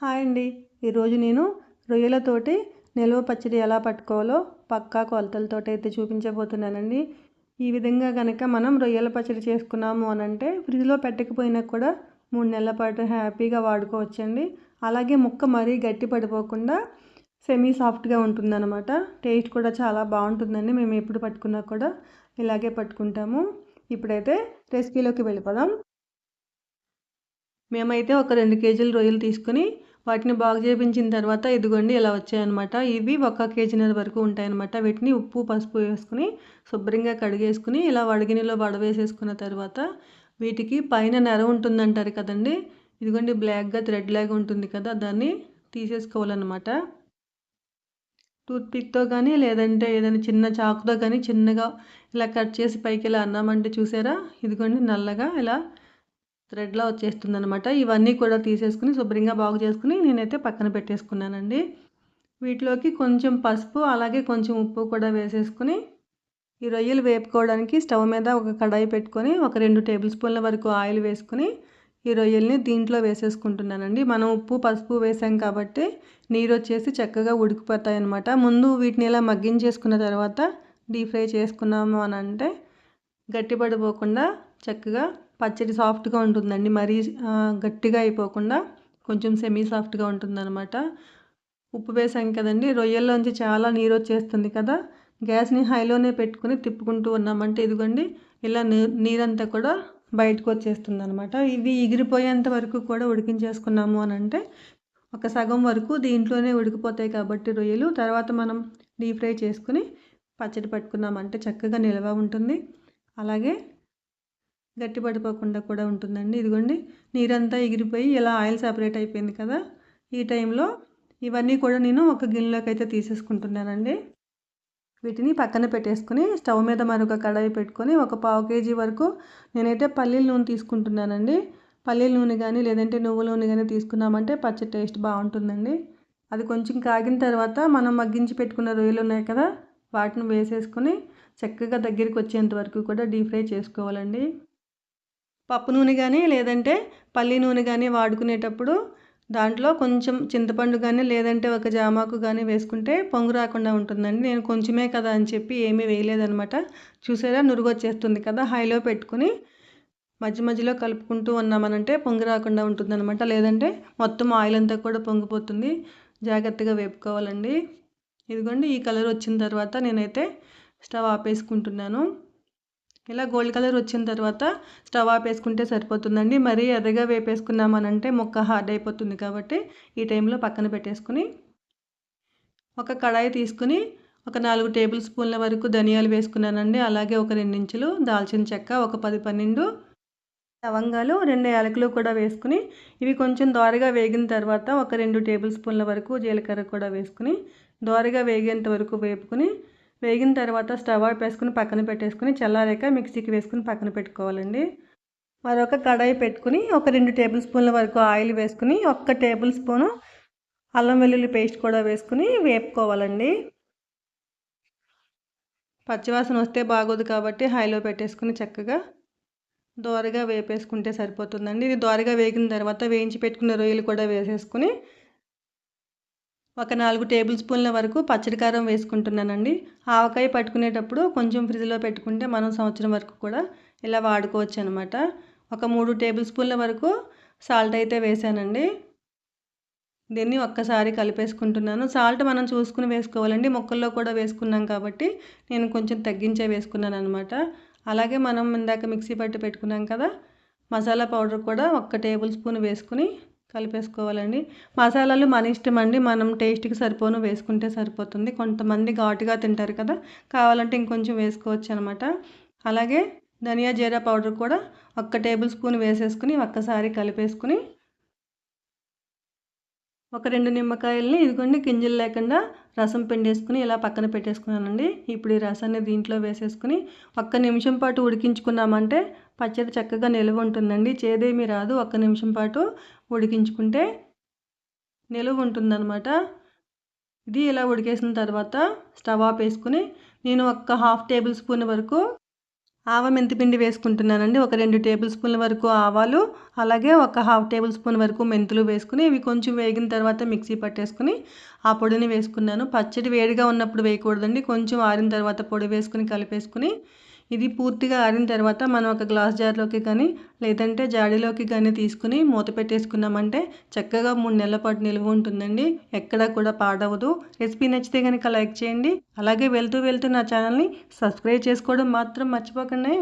Hi అండి. ఈరోజు నేను రొయ్యలతోటి నిల్వ పచ్చడి ఎలా పట్టుకోవాలో పక్కా కొలతలతో అయితే చూపించబోతున్నానండి. ఈ విధంగా కనుక మనం రొయ్యల పచ్చడి చేసుకున్నాము అని అంటే ఫ్రిడ్జ్లో పెట్టకపోయినా కూడా మూడు నెలల పాటు హ్యాపీగా వాడుకోవచ్చండి. అలాగే ముక్క మరీ గట్టి పడిపోకుండా సెమీ సాఫ్ట్గా ఉంటుందన్నమాట. టేస్ట్ కూడా చాలా బాగుంటుందండి. మేము ఎప్పుడు పట్టుకున్నా కూడా ఇలాగే పట్టుకుంటాము. ఇప్పుడైతే రెసిపీలోకి వెళ్ళిపోదాం. మేమైతే ఒక రెండు కేజీలు రొయ్యలు తీసుకుని వాటిని బాగు చేయించిన తర్వాత ఇదిగోండి ఇలా వచ్చాయన్నమాట. ఇవి ఒక కేజీన్నర వరకు ఉంటాయన్నమాట. వీటిని ఉప్పు పసుపు వేసుకుని శుభ్రంగా కడిగేసుకుని ఇలా వడగినిలో వడవేసేసుకున్న తర్వాత వీటికి పైన నెర ఉంటుందంటారు కదండి. ఇదిగోండి బ్లాక్గా థ్రెడ్ లాగా ఉంటుంది కదా దాన్ని తీసేసుకోవాలన్నమాట. టూత్పిక్తో కానీ లేదంటే ఏదైనా చిన్న చాకుతో కానీ చిన్నగా ఇలా కట్ చేసి పైకి ఇలా అన్నామంటే చూసారా? ఇదిగోండి నల్లగా ఇలా థ్రెడ్లా వచ్చేస్తుంది అనమాట ఇవన్నీ కూడా తీసేసుకుని శుభ్రంగా బాగు చేసుకుని నేనైతే పక్కన పెట్టేసుకున్నానండి. వీటిలోకి కొంచెం పసుపు అలాగే కొంచెం ఉప్పు కూడా వేసేసుకుని ఈ రొయ్యలు వేపుకోవడానికి స్టవ్ మీద ఒక కడాయి పెట్టుకొని ఒక రెండు టేబుల్ స్పూన్ల వరకు ఆయిల్ వేసుకుని ఈ రొయ్యల్ని దీంట్లో వేసేసుకుంటున్నానండి. మనం ఉప్పు పసుపు వేసాం కాబట్టి నీరు వచ్చేసి చక్కగా ఉడికిపోతాయి అనమాట ముందు వీటిని ఇలా మగ్గించేసుకున్న తర్వాత డీప్ ఫ్రై చేసుకున్నాము అని అంటే గట్టిపడిపోకుండా చక్కగా పచ్చడి సాఫ్ట్గా ఉంటుందండి. మరీ గట్టిగా అయిపోకుండా కొంచెం సెమీ సాఫ్ట్గా ఉంటుందన్నమాట. ఉప్పు వేసాం కదండి. రొయ్యల్లోంచి చాలా నీరు వచ్చేస్తుంది కదా. గ్యాస్ని హైలోనే పెట్టుకుని తిప్పుకుంటూ ఉన్నామంటే ఇదిగోండి ఇలా నీరంతా కూడా బయటకు వచ్చేస్తుంది అనమాట ఇవి ఎగిరిపోయేంత వరకు కూడా ఉడికించేసుకున్నాము అని అంటే ఒక సగం వరకు దీంట్లోనే ఉడికిపోతాయి కాబట్టి రొయ్యలు. తర్వాత మనం డీప్ ఫ్రై చేసుకుని పచ్చడి పట్టుకున్నామంటే చక్కగా నిల్వ ఉంటుంది. అలాగే గట్టి పడిపోకుండా కూడా ఉంటుందండి. ఇదిగోండి నీరంతా ఎగిరిపోయి ఇలా ఆయిల్ సపరేట్ అయిపోయింది కదా. ఈ టైంలో ఇవన్నీ కూడా నేను ఒక గిన్నెలోకి అయితే తీసేసుకుంటున్నానండి. వీటిని పక్కన పెట్టేసుకుని స్టవ్ మీద మరొక కడాయి పెట్టుకొని ఒక పావు కేజీ వరకు నేనైతే పల్లీల నూనె తీసుకుంటున్నానండి. పల్లీల నూనె కానీ లేదంటే నువ్వుల నూనె కానీ తీసుకున్నామంటే పచ్చ టేస్ట్ బాగుంటుందండి. అది కొంచెం కాగిన తర్వాత మనం మగ్గించి పెట్టుకున్న రొయ్యలు ఉన్నాయి కదా వాటిని వేసేసుకొని చక్కగా దగ్గరికి వచ్చేంత వరకు కూడా డీప్ ఫ్రై చేసుకోవాలండి. పప్పు నూనె కానీ లేదంటే పల్లి నూనె కానీ వాడుకునేటప్పుడు దాంట్లో కొంచెం చింతపండు కానీ లేదంటే ఒక జామాకు కానీ వేసుకుంటే పొంగు రాకుండా ఉంటుందండి. నేను కొంచెమే కదా అని చెప్పి ఏమీ వేయలేదనమాట. చూసారా? నురుగు వచ్చేస్తుంది కదా? హైలో పెట్టుకుని మధ్య మధ్యలో కలుపుకుంటూ ఉన్నామనంటే పొంగు రాకుండా ఉంటుందన్నమాట లేదంటే మొత్తం ఆయిల్ అంతా కూడా పొంగిపోతుంది. జాగ్రత్తగా వేపుకోవాలండి. ఇదిగోండి ఈ కలర్ వచ్చిన తర్వాత నేనైతే స్టవ్ ఆపేసుకుంటున్నాను. ఇలా గోల్డ్ కలర్ వచ్చిన తర్వాత స్టవ్ ఆపేసుకుంటే సరిపోతుందండి. మరీ ఎర్రగా వేపేసుకున్నామనంటే మొక్క హార్డ్ అయిపోతుంది కాబట్టి ఈ టైంలో పక్కన పెట్టేసుకుని ఒక కడాయి తీసుకుని ఒక నాలుగు టేబుల్ స్పూన్ల వరకు ధనియాలు వేసుకున్నానండి. అలాగే ఒక రెండించులు దాల్చిన చెక్క ఒక పది పన్నెండు లవంగాలు రెండు యాలకులు కూడా వేసుకుని ఇవి కొంచెం దోరగా వేగిన తర్వాత ఒక రెండు టేబుల్ స్పూన్ల వరకు జీలకర్ర కూడా వేసుకుని దోరగా వేగేంత వరకు వేపుకుని వేగిన తర్వాత స్టవ్ ఆఫ్ వేసుకుని పక్కన పెట్టేసుకుని చల్లారాక మిక్సీకి వేసుకుని పక్కన పెట్టుకోవాలండి. మరొక కడాయి పెట్టుకుని ఒక రెండు టేబుల్ స్పూన్ల వరకు ఆయిల్ వేసుకుని ఒక్క టేబుల్ స్పూను అల్లం వెల్లుల్లి పేస్ట్ కూడా వేసుకుని వేపుకోవాలండి. పచ్చివాసన వస్తే బాగోదు కాబట్టి హైలో పెట్టేసుకుని చక్కగా దోరగా వేపేసుకుంటే సరిపోతుందండి. ఇది దోరగా వేగిన తర్వాత వేయించి పెట్టుకున్న రొయ్యలు కూడా వేసేసుకుని ఒక నాలుగు టేబుల్ స్పూన్ల వరకు పచ్చడి కారం వేసుకుంటున్నానండి. ఆవకాయ పట్టుకునేటప్పుడు కొంచెం ఫ్రిడ్జ్లో పెట్టుకుంటే మనం సంవత్సరం వరకు కూడా ఇలా వాడుకోవచ్చు అనమాట ఒక మూడు టేబుల్ స్పూన్ల వరకు సాల్ట్ అయితే వేసానండి. దీన్ని ఒక్కసారి కలిపేసుకుంటున్నాను. సాల్ట్ మనం చూసుకుని వేసుకోవాలండి. మొక్కల్లో కూడా వేసుకున్నాం కాబట్టి నేను కొంచెం తగ్గించే వేసుకున్నాను అనమాట అలాగే మనం ఇందాక మిక్సీ పట్టి పెట్టుకున్నాం కదా మసాలా పౌడర్ కూడా ఒక్క టేబుల్ స్పూన్ వేసుకుని కలిపేసుకోవాలండి. మసాలాలు మన ఇష్టం అండి. మనం టేస్ట్కి సరిపోను వేసుకుంటే సరిపోతుంది. కొంతమంది ఘాటుగా తింటారు కదా. కావాలంటే ఇంకొంచెం వేసుకోవచ్చు అనమాట అలాగే ధనియా జీరా పౌడర్ కూడా ఒక్క టేబుల్ స్పూన్ వేసేసుకుని ఒక్కసారి కలిపేసుకుని ఒక రెండు నిమ్మకాయలని ఇదిగోండి గింజలు లేకుండా రసం పిండేసుకుని ఇలా పక్కన పెట్టేసుకున్నానండి. ఇప్పుడు ఈ రసాన్ని దీంట్లో వేసేసుకుని ఒక్క నిమిషం పాటు ఉడికించుకున్నామంటే పచ్చడి చక్కగా నిలువ ఉంటుందండి. చేదేమీ రాదు. ఒక్క నిమిషం పాటు ఉడికించుకుంటే నిలువ ఉంటుందన్నమాట. ఇది ఇలా ఉడికేసిన తర్వాత స్టవ్ ఆఫ్ వేసుకుని నేను ఒక్క హాఫ్ టేబుల్ స్పూన్ వరకు ఆవ మెంతిపిండి వేసుకుంటున్నానండి. ఒక రెండు టేబుల్ స్పూన్ల వరకు ఆవాలు అలాగే ఒక హాఫ్ టేబుల్ స్పూన్ వరకు మెంతులు వేసుకుని ఇవి కొంచెం వేగిన తర్వాత మిక్సీ పట్టేసుకుని ఆ పొడిని వేసుకున్నాను. పచ్చడి వేడిగా ఉన్నప్పుడు వేయకూడదండి. కొంచెం ఆరిన తర్వాత పొడి వేసుకుని కలిపేసుకుని ఇది పూర్తిగా ఆరిన తర్వాత మనం ఒక గ్లాస్ జార్లోకి కానీ లేదంటే జాడీలోకి కానీ తీసుకుని మూత పెట్టేసుకున్నామంటే చక్కగా మూడు నెలల పాటు నిల్వ ఉంటుందండి. ఎక్కడా కూడా పాడవదు. రెసిపీ నచ్చితే కనుక లైక్ చేయండి. అలాగే వెళ్తూ వెళ్తూ నా ఛానల్ని సబ్స్క్రైబ్ చేసుకోవడం మాత్రం మర్చిపోకండి.